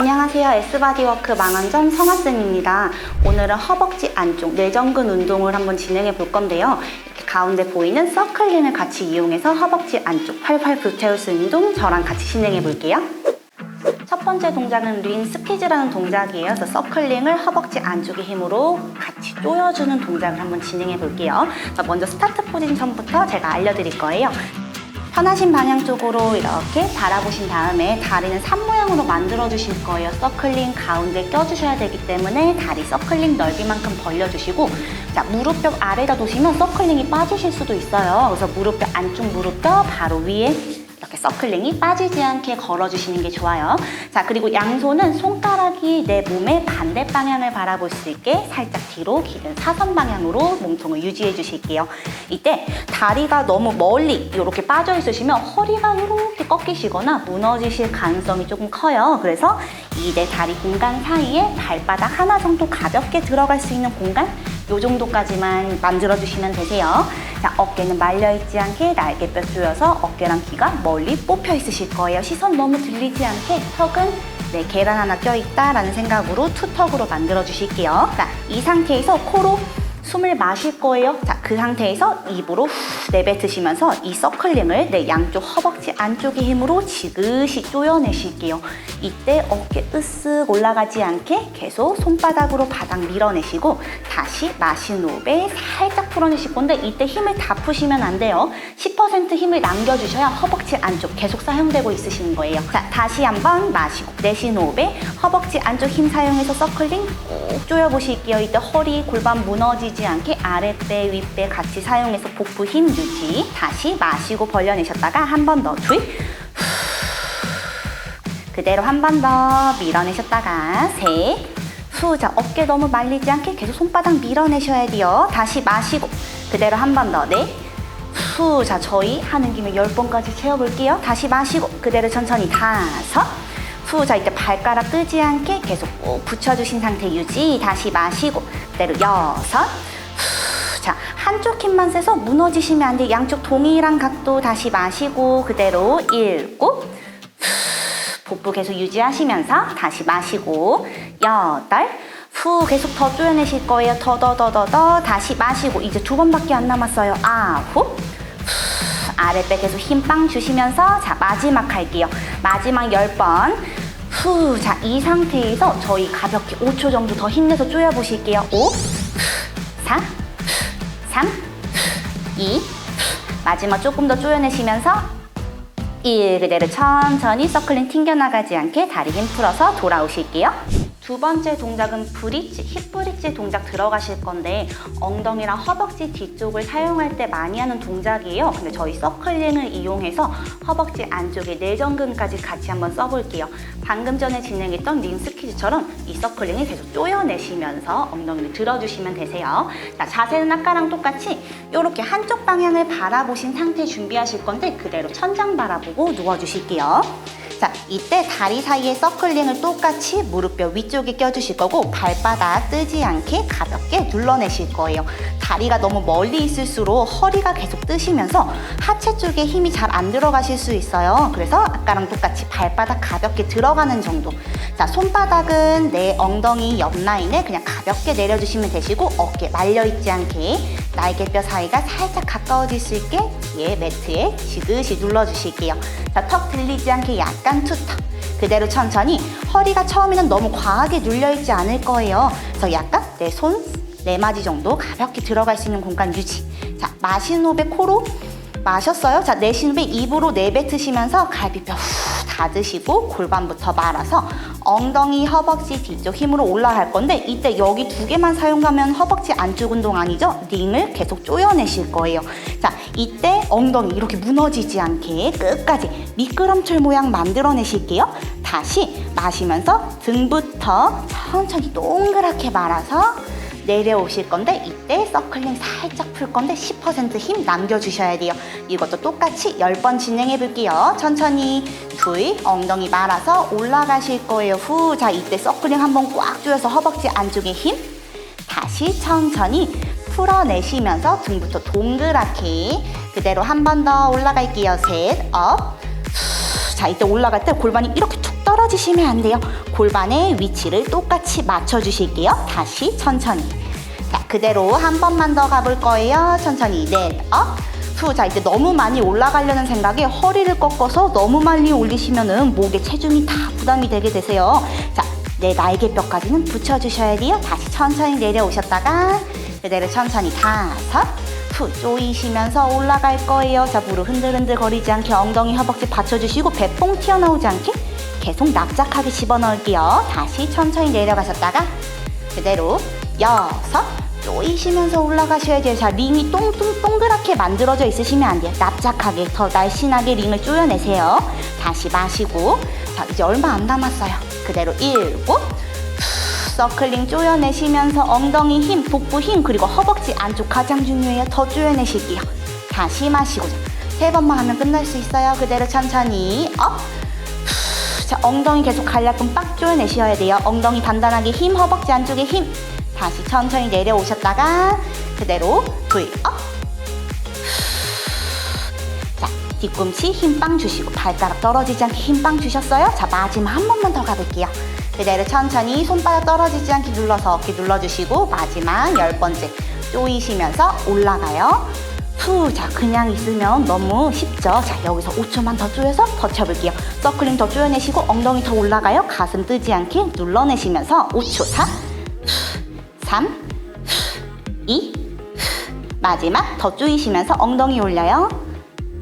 안녕하세요. S바디워크 망원점 성화쌤입니다. 오늘은 허벅지 안쪽 내전근 운동을 한번 진행해 볼 건데요. 이렇게 가운데 보이는 서클링을 같이 이용해서 허벅지 안쪽 팔팔 불태울 수 있는 운동 저랑 같이 진행해 볼게요. 첫 번째 동작은 린 스퀴즈라는 동작이에요. 그래서 서클링을 허벅지 안쪽의 힘으로 같이 조여주는 동작을 한번 진행해 볼게요. 자, 먼저 스타트 포지션부터 제가 알려드릴 거예요. 편하신 방향 쪽으로 이렇게 바라보신 다음에 다리는 산 모양으로 만들어 주실 거예요. 서클링 가운데 껴주셔야 되기 때문에 다리 서클링 넓이만큼 벌려주시고 자 무릎뼈 아래다 두시면 서클링이 빠지실 수도 있어요. 그래서 무릎뼈 안쪽 무릎뼈 바로 위에 이렇게 서클링이 빠지지 않게 걸어주시는 게 좋아요. 자, 그리고 양손은 손가락이 내 몸의 반대 방향을 바라볼 수 있게 살짝 뒤로 기른 사선 방향으로 몸통을 유지해 주실게요. 이때 다리가 너무 멀리 이렇게 빠져 있으시면 허리가 이렇게 꺾이시거나 무너지실 가능성이 조금 커요. 그래서 이 내 다리 공간 사이에 발바닥 하나 정도 가볍게 들어갈 수 있는 공간 요 정도까지만 만들어 주시면 되세요. 자, 어깨는 말려 있지 않게 날개뼈 조여서 어깨랑 귀가 멀리 뽑혀 있으실 거예요. 시선 너무 들리지 않게 턱은 네, 계란 하나 껴 있다라는 생각으로 투턱으로 만들어 주실게요. 자, 이 상태에서 코로 숨을 마실 거예요. 자, 그 상태에서 입으로 후 내뱉으시면서 이 서클링을 내 양쪽 허벅지 안쪽의 힘으로 지그시 쪼여내실게요. 이때 어깨 으쓱 올라가지 않게 계속 손바닥으로 바닥 밀어내시고 다시 마신 호흡에 살짝 풀어내실 건데 이때 힘을 다 푸시면 안 돼요. 10% 힘을 남겨주셔야 허벅지 안쪽 계속 사용되고 있으시는 거예요. 자, 다시 한번 마시고 내쉬는 호흡에 허벅지 안쪽 힘 사용해서 서클링 꾹 조여보실게요. 이때 허리, 골반 무너지지 않게 아랫배, 윗배 같이 사용해서 복부 힘 유지. 다시 마시고 벌려내셨다가 한 번더 둘. 그대로 한 번 더 밀어내셨다가 셋. 후, 자, 어깨 너무 말리지 않게 계속 손바닥 밀어내셔야 돼요. 다시 마시고 그대로 한 번 더 넷. 후, 자, 저희 하는 김에 열 번까지 채워볼게요. 다시 마시고 그대로 천천히 다섯. 후, 자, 이때 발가락 뜨지 않게 계속 꼭 붙여주신 상태 유지. 다시 마시고 그대로 여섯. 후, 자, 한쪽 힘만 세서 무너지시면 안 돼요. 양쪽 동일한 각도 다시 마시고 그대로 일곱. 복부 계속 유지하시면서 다시 마시고 여덟 후 계속 더 쪼여내실 거예요 더 더 더 더 더 다시 마시고 이제 두 번밖에 안 남았어요 아홉 후, 아랫배 계속 힘 빵 주시면서 자 마지막 할게요 마지막 열번 후, 자, 이 상태에서 저희 가볍게 5초 정도 더 힘내서 쪼여보실게요. 5, 4, 3, 2, 마지막 조금 더 쪼여내시면서 1 그대로 천천히 서클링 튕겨나가지 않게 다리 힘 풀어서 돌아오실게요. 두 번째 동작은 브릿지, 힙 브릿지 동작 들어가실 건데 엉덩이랑 허벅지 뒤쪽을 사용할 때 많이 하는 동작이에요. 근데 저희 서클링을 이용해서 허벅지 안쪽에 내전근까지 같이 한번 써볼게요. 방금 전에 진행했던 링스퀴즈처럼 이 서클링을 계속 쪼여내시면서 엉덩이를 들어주시면 되세요. 자, 자세는 아까랑 똑같이 이렇게 한쪽 방향을 바라보신 상태 준비하실 건데 그대로 천장 바라보고 누워주실게요. 자, 이때 다리 사이에 서클링을 똑같이 무릎뼈 위쪽에 껴주실 거고 발바닥 뜨지 않게 가볍게 눌러내실 거예요. 다리가 너무 멀리 있을수록 허리가 계속 뜨시면서 하체 쪽에 힘이 잘 안 들어가실 수 있어요. 그래서 아까랑 똑같이 발바닥 가볍게 들어가는 정도. 자, 손바닥은 내 엉덩이 옆 라인에 그냥 가볍게 내려주시면 되시고 어깨 말려있지 않게 날개뼈 사이가 살짝 가까워질 수 있게 뒤에 매트에 지그시 눌러주실게요. 자, 턱 들리지 않게 약간 투턱. 그대로 천천히 허리가 처음에는 너무 과하게 눌려있지 않을 거예요. 그래서 약간 내 손, 네 마디 정도 가볍게 들어갈 수 있는 공간 유지. 자, 마시는 호흡에 코로 마셨어요. 자, 내쉬는 호흡에 입으로 내뱉으시면서 갈비뼈 후 닫으시고 골반부터 말아서 엉덩이, 허벅지 뒤쪽 힘으로 올라갈 건데 이때 여기 두 개만 사용하면 허벅지 안쪽 운동 아니죠? 링을 계속 쪼여내실 거예요. 자, 이때 엉덩이 이렇게 무너지지 않게 끝까지 미끄럼틀 모양 만들어내실게요. 다시 마시면서 등부터 천천히 동그랗게 말아서 내려오실 건데 이때 서클링 살짝 풀 건데 10%힘 남겨주셔야 돼요. 이것도 똑같이 10번 진행해 볼게요. 천천히 둘 엉덩이 말아서 올라가실 거예요. 후, 자 이때 서클링 한번 꽉 조여서 허벅지 안쪽에 힘 다시 천천히 풀어내시면서 등부터 동그랗게 그대로 한 번 더 올라갈게요. 셋, 업. 후, 자 이때 올라갈 때 골반이 이렇게 툭 떨어 떨어지시면 안 돼요. 골반의 위치를 똑같이 맞춰주실게요. 다시 천천히. 자, 그대로 한 번만 더 가볼 거예요. 천천히 넷, 업. 후, 자, 이제 너무 많이 올라가려는 생각에 허리를 꺾어서 너무 많이 올리시면은 목에 체중이 다 부담이 되게 되세요. 자, 내 날개뼈까지는 붙여주셔야 돼요. 다시 천천히 내려오셨다가 그대로 천천히 다섯, 후, 조이시면서 올라갈 거예요. 자, 무릎 흔들흔들 거리지 않게 엉덩이 허벅지 받쳐주시고 배뽕 튀어나오지 않게 계속 납작하게 집어넣을게요. 다시 천천히 내려가셨다가 그대로 여섯 쪼이시면서 올라가셔야 돼요. 자, 링이 똥똥 동그랗게 만들어져 있으시면 안 돼요. 납작하게 더 날씬하게 링을 쪼여내세요. 다시 마시고 자, 이제 얼마 안 남았어요. 그대로 일곱 후, 서클링 쪼여내시면서 엉덩이 힘, 복부 힘, 그리고 허벅지 안쪽 가장 중요해요. 더 쪼여내실게요. 다시 마시고 세 번만 하면 끝날 수 있어요. 그대로 천천히 업. 자, 엉덩이 계속 간략금 빡 조여내셔야 돼요. 엉덩이 단단하게 힘, 허벅지 안쪽에 힘. 다시 천천히 내려오셨다가 그대로 둘, 업. 자, 뒤꿈치 힘 빵 주시고 발가락 떨어지지 않게 힘 빵 주셨어요? 자, 마지막 한 번만 더 가볼게요. 그대로 천천히 손바닥 떨어지지 않게 눌러서 어깨 눌러주시고 마지막 열 번째 조이시면서 올라가요. 후, 자, 그냥 있으면 너무 쉽죠? 자, 여기서 5초만 더 조여서 버텨볼게요. 서클링 더 조여내시고 엉덩이 더 올라가요. 가슴 뜨지 않게 눌러내시면서 5초, 4, 3, 2, 마지막 더 조이시면서 엉덩이 올려요.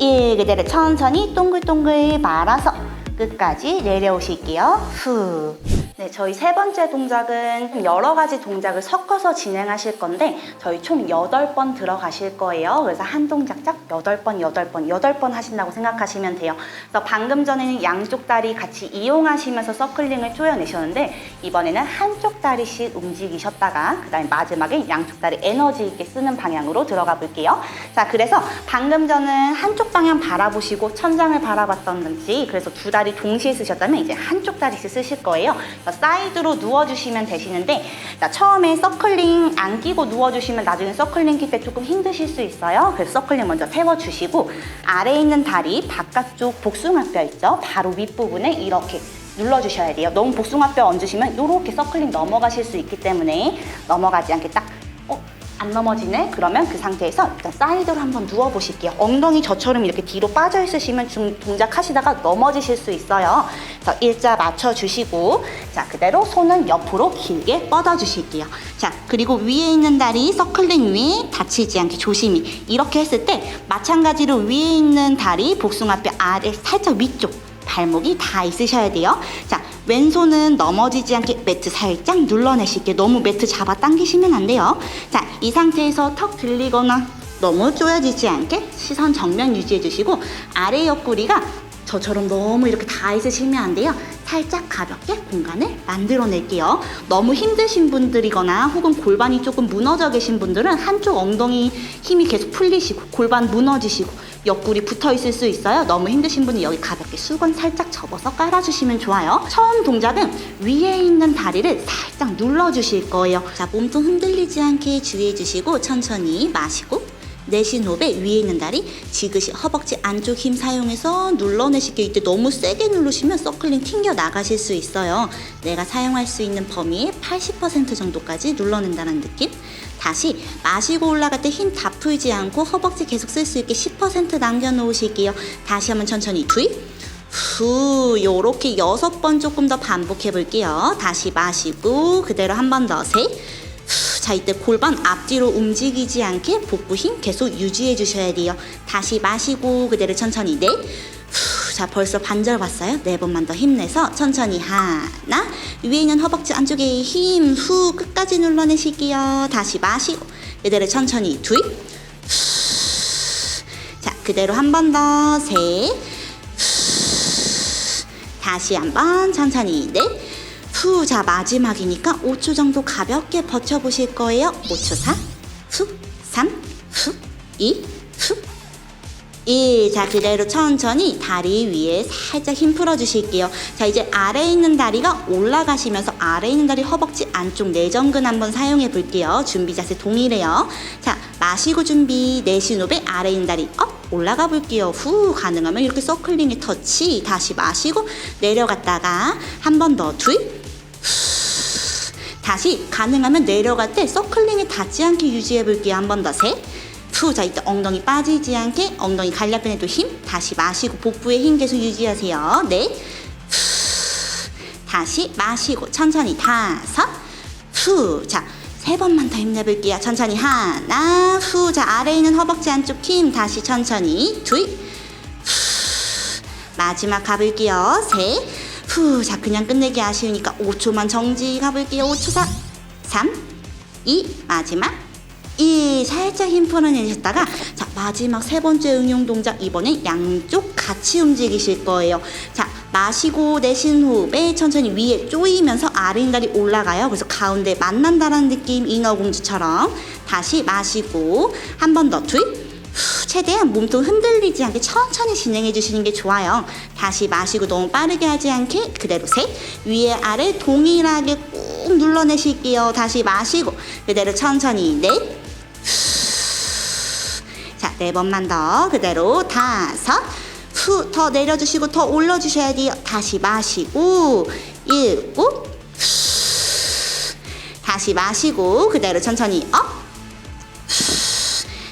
1, 그대로 천천히 동글동글 말아서 끝까지 내려오실게요. 후. 네, 저희 세 번째 동작은 여러 가지 동작을 섞어서 진행하실 건데 저희 총 8번 들어가실 거예요. 그래서 한 동작 짝 8번, 8번, 8번 하신다고 생각하시면 돼요. 그래서 방금 전에는 양쪽 다리 같이 이용하시면서 서클링을 쪼여내셨는데 이번에는 한쪽 다리씩 움직이셨다가 그 다음에 마지막에 양쪽 다리 에너지 있게 쓰는 방향으로 들어가 볼게요. 자, 그래서 방금 전은 한쪽 방향 바라보시고 천장을 바라봤던지 그래서 두 다리 동시에 쓰셨다면 이제 한쪽 다리씩 쓰실 거예요. 그래서 사이드로 누워주시면 되시는데 자, 처음에 서클링 안 끼고 누워주시면 나중에 서클링 낄 때 조금 힘드실 수 있어요. 그래서 서클링 먼저 세워주시고 아래에 있는 다리 바깥쪽 복숭아뼈 있죠? 바로 윗부분에 이렇게 눌러주셔야 돼요. 너무 복숭아뼈 얹으시면 이렇게 서클링 넘어가실 수 있기 때문에 넘어가지 않게 딱 어? 안 넘어지네? 그러면 그 상태에서 일단 사이드로 한번 누워보실게요. 엉덩이 저처럼 이렇게 뒤로 빠져 있으시면 중 동작하시다가 넘어지실 수 있어요. 그래서 일자 맞춰주시고 자 그대로 손은 옆으로 길게 뻗어주실게요. 자 그리고 위에 있는 다리 서클링 위에 다치지 않게 조심히 이렇게 했을 때 마찬가지로 위에 있는 다리 복숭아뼈 아래 살짝 위쪽 발목이 다 있으셔야 돼요. 자, 왼손은 넘어지지 않게 매트 살짝 눌러내실게요. 너무 매트 잡아 당기시면 안 돼요. 자, 이 상태에서 턱 들리거나 너무 쪼여지지 않게 시선 정면 유지해 주시고 아래 옆구리가 저처럼 너무 이렇게 다 있으시면 안 돼요. 살짝 가볍게 공간을 만들어낼게요. 너무 힘드신 분들이거나 혹은 골반이 조금 무너져 계신 분들은 한쪽 엉덩이 힘이 계속 풀리시고 골반 무너지시고 옆구리 붙어 있을 수 있어요. 너무 힘드신 분은 여기 가볍게 수건 살짝 접어서 깔아주시면 좋아요. 처음 동작은 위에 있는 다리를 살짝 눌러주실 거예요. 자, 몸통 흔들리지 않게 주의해 주시고 천천히 마시고 내쉬는 호흡에 위에 있는 다리 지그시 허벅지 안쪽 힘 사용해서 눌러내실게요. 이때 너무 세게 누르시면 서클링 튕겨 나가실 수 있어요. 내가 사용할 수 있는 범위의 80% 정도까지 눌러낸다는 느낌. 다시 마시고 올라갈 때 힘 다 풀지 않고 허벅지 계속 쓸 수 있게 10% 남겨놓으실게요. 다시 한번 천천히 둘, 후, 요렇게 여섯 번 조금 더 반복해 볼게요. 다시 마시고 그대로 한 번 더 셋. 후, 자 이때 골반 앞뒤로 움직이지 않게 복부 힘 계속 유지해 주셔야 돼요. 다시 마시고 그대로 천천히 넷. 후, 자 벌써 반절 왔어요. 네 번만 더 힘내서 천천히 하나. 위에 있는 허벅지 안쪽에 힘 후 끝까지 눌러내실게요. 다시 마시고 그대로 천천히 둘. 그대로 한 번 더. 셋. 다시 한 번. 천천히. 넷. 후, 자 마지막이니까 5초 정도 가볍게 버텨보실 거예요. 5초 4, 후, 3, 후, 2, 후, 1. 자, 그대로 천천히 다리 위에 살짝 힘 풀어주실게요. 자, 이제 아래에 있는 다리가 올라가시면서 아래에 있는 다리 허벅지 안쪽 내전근 한번 사용해 볼게요. 준비 자세 동일해요. 자, 마시고 준비. 내쉬는 호흡에 아래에 있는 다리 업 올라가 볼게요. 후 가능하면 이렇게 서클링의 터치 다시 마시고 내려갔다가 한 번 더 둘. 다시 가능하면 내려갈 때 서클링에 닿지 않게 유지해 볼게요. 한 번 더 셋. 후, 자, 이때 엉덩이 빠지지 않게 엉덩이 갈라편에도 힘. 다시 마시고 복부에 힘 계속 유지하세요. 넷. 후, 다시 마시고 천천히 다섯. 후, 자, 세 번만 더 힘내볼게요. 천천히 하나. 후, 자, 아래에 있는 허벅지 안쪽 힘. 다시 천천히 둘. 마지막 가볼게요. 셋. 후. 자, 그냥 끝내기 아쉬우니까 5초만 정지 가볼게요. 5초 4, 3, 2, 마지막 1. 살짝 힘 풀어내셨다가 자, 마지막 세 번째 응용 동작 이번엔 양쪽 같이 움직이실 거예요. 자, 마시고 내쉬는 호흡에 천천히 위에 쪼이면서 아래 다리 올라가요. 그래서 가운데 만난다라는 느낌 인어공주처럼 다시 마시고 한 번더 둘. 후, 최대한 몸통 흔들리지 않게 천천히 진행해 주시는 게 좋아요. 다시 마시고 너무 빠르게 하지 않게 그대로 셋. 위에 아래 동일하게 꾹 눌러내실게요. 다시 마시고 그대로 천천히 넷. 자, 네 번만 더 그대로 다섯. 후, 더 내려주시고 더 올려주셔야 돼요. 다시 마시고 일곱. 다시 마시고 그대로 천천히 업.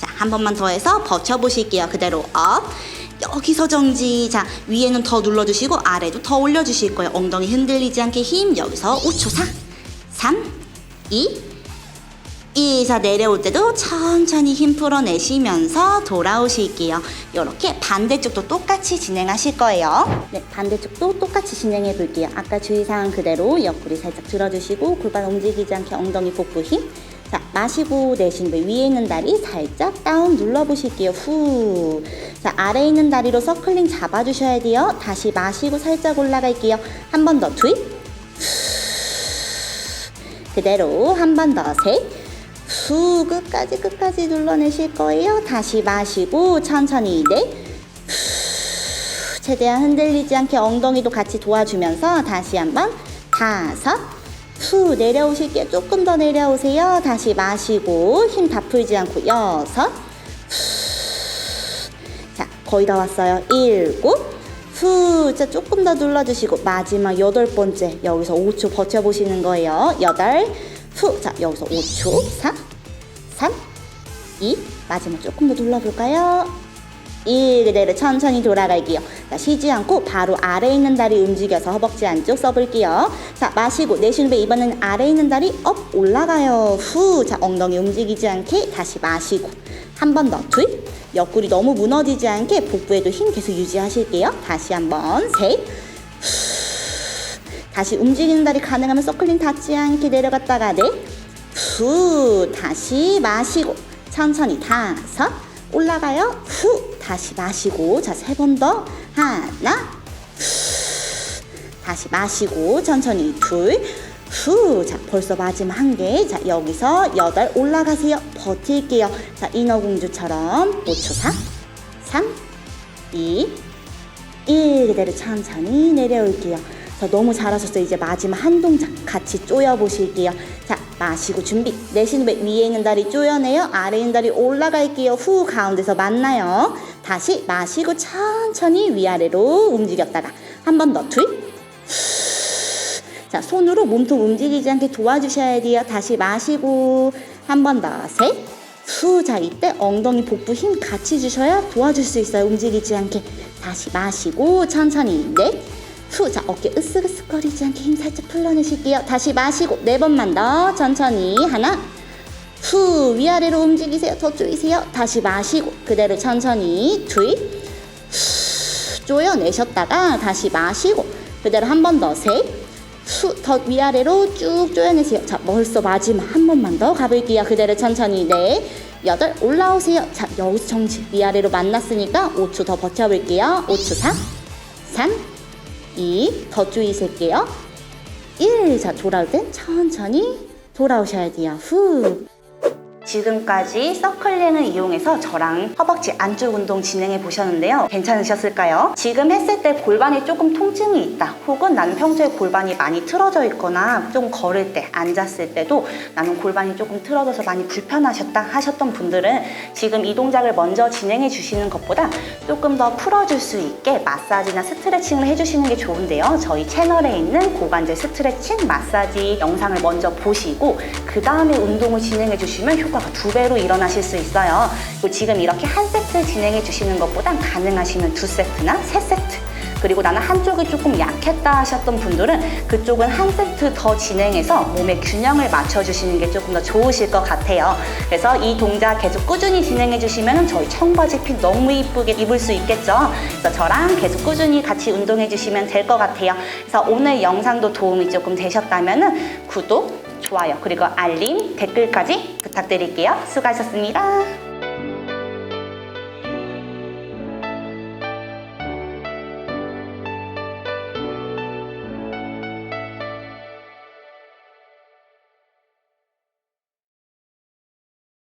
자, 한 번만 더 해서 버텨보실게요. 그대로 업. 여기서 정지. 자, 위에는 더 눌러주시고 아래도 더 올려주실 거예요. 엉덩이 흔들리지 않게 힘. 여기서 5초 4, 3, 2, 1. 자, 내려올 때도 천천히 힘 풀어내시면서 돌아오실게요. 이렇게 반대쪽도 똑같이 진행하실 거예요. 네, 반대쪽도 똑같이 진행해 볼게요. 아까 주의사항 그대로 옆구리 살짝 들어주시고 골반 움직이지 않게 엉덩이 복부 힘. 자, 마시고 내쉬는 거 위에 있는 다리 살짝 다운 눌러보실게요. 후. 자, 아래에 있는 다리로 서클링 잡아주셔야 돼요. 다시 마시고 살짝 올라갈게요. 한 번더 둘. 그대로 한 번 더 셋. 후 끝까지 끝까지 눌러내실 거예요. 다시 마시고 천천히 넷. 후, 최대한 흔들리지 않게 엉덩이도 같이 도와주면서 다시 한번 다섯. 후 내려오실게요. 조금 더 내려오세요. 다시 마시고 힘 다 풀지 않고 여섯. 자 거의 다 왔어요. 일곱. 후, 자 조금 더 눌러주시고 마지막 여덟 번째 여기서 5초 버텨보시는 거예요. 여덟. 후, 자 여기서 5초. 4, 3, 2, 마지막 조금 더 눌러볼까요? 1 그대로 천천히 돌아갈게요. 자, 쉬지 않고 바로 아래에 있는 다리 움직여서 허벅지 안쪽 써볼게요. 자, 마시고 내쉬는 배 이번에는 아래에 있는 다리 업 올라가요. 후, 자, 엉덩이 움직이지 않게 다시 마시고 한 번더 둘. 옆구리 너무 무너지지 않게 복부에도 힘 계속 유지하실게요. 다시 한번 셋. 다시 움직이는 다리 가능하면 서클링 닿지 않게 내려갔다가 넷. 후 다시 마시고 천천히 다섯. 올라가요. 후. 다시 마시고. 자 세 번 더. 하나. 후, 다시 마시고. 천천히 둘 후 자 벌써 마지막 한 개 자 여기서 여덟. 올라가세요. 버틸게요. 자 인어공주처럼 5초 4 3 2 1 그대로 천천히 내려올게요. 자, 너무 잘하셨어요. 이제 마지막 한 동작 같이 쪼여 보실게요. 자, 마시고 준비. 내쉬는 배 위에 있는 다리 쪼여내요. 아래 있는 다리 올라갈게요. 후 가운데서 만나요. 다시 마시고 천천히 위아래로 움직였다가 한 번더 둘. 자, 손으로 몸통 움직이지 않게 도와주셔야 돼요. 다시 마시고 한 번 더 셋. 후, 자 이때 엉덩이 복부 힘 같이 주셔야 도와줄 수 있어요. 움직이지 않게. 다시 마시고 천천히 넷. 후, 자 어깨 으쓱으쓱거리지 않게 힘 살짝 풀어내실게요. 다시 마시고 네 번만 더 천천히 하나, 후 위아래로 움직이세요. 더 조이세요. 다시 마시고 그대로 천천히 둘, 후, 조여내셨다가 다시 마시고 그대로 한 번 더 셋, 후, 더 위아래로 쭉 조여내세요. 자 벌써 마지막 한 번만 더 가볼게요. 그대로 천천히 네. 여덟 올라오세요. 자 여기서 정지 위아래로 만났으니까 5초 더 버텨볼게요. 5초 4, 3, 2, 더 조이실게요. 1, 자, 돌아올 땐 천천히 돌아오셔야 돼요. 후. 지금까지 서클링을 이용해서 저랑 허벅지 안쪽 운동 진행해 보셨는데요. 괜찮으셨을까요? 지금 했을 때 골반에 조금 통증이 있다. 혹은 나는 평소에 골반이 많이 틀어져 있거나 좀 걸을 때, 앉았을 때도 나는 골반이 조금 틀어져서 많이 불편하셨다 하셨던 분들은 지금 이 동작을 먼저 진행해 주시는 것보다 조금 더 풀어줄 수 있게 마사지나 스트레칭을 해주시는 게 좋은데요. 저희 채널에 있는 고관절 스트레칭 마사지 영상을 먼저 보시고 그 다음에 운동을 진행해 주시면 효과가 두 배로 일어나실 수 있어요. 지금 이렇게 한 세트 진행해 주시는 것보다 가능하시면 두 세트나 세 세트 그리고 나는 한쪽이 조금 약했다 하셨던 분들은 그쪽은 한 세트 더 진행해서 몸의 균형을 맞춰주시는 게 조금 더 좋으실 것 같아요. 그래서 이 동작 계속 꾸준히 진행해 주시면 저희 청바지 핏 너무 이쁘게 입을 수 있겠죠. 그래서 저랑 계속 꾸준히 같이 운동해 주시면 될 것 같아요. 그래서 오늘 영상도 도움이 조금 되셨다면 구독, 좋아요, 그리고 알림, 댓글까지 부탁드릴게요. 수고하셨습니다.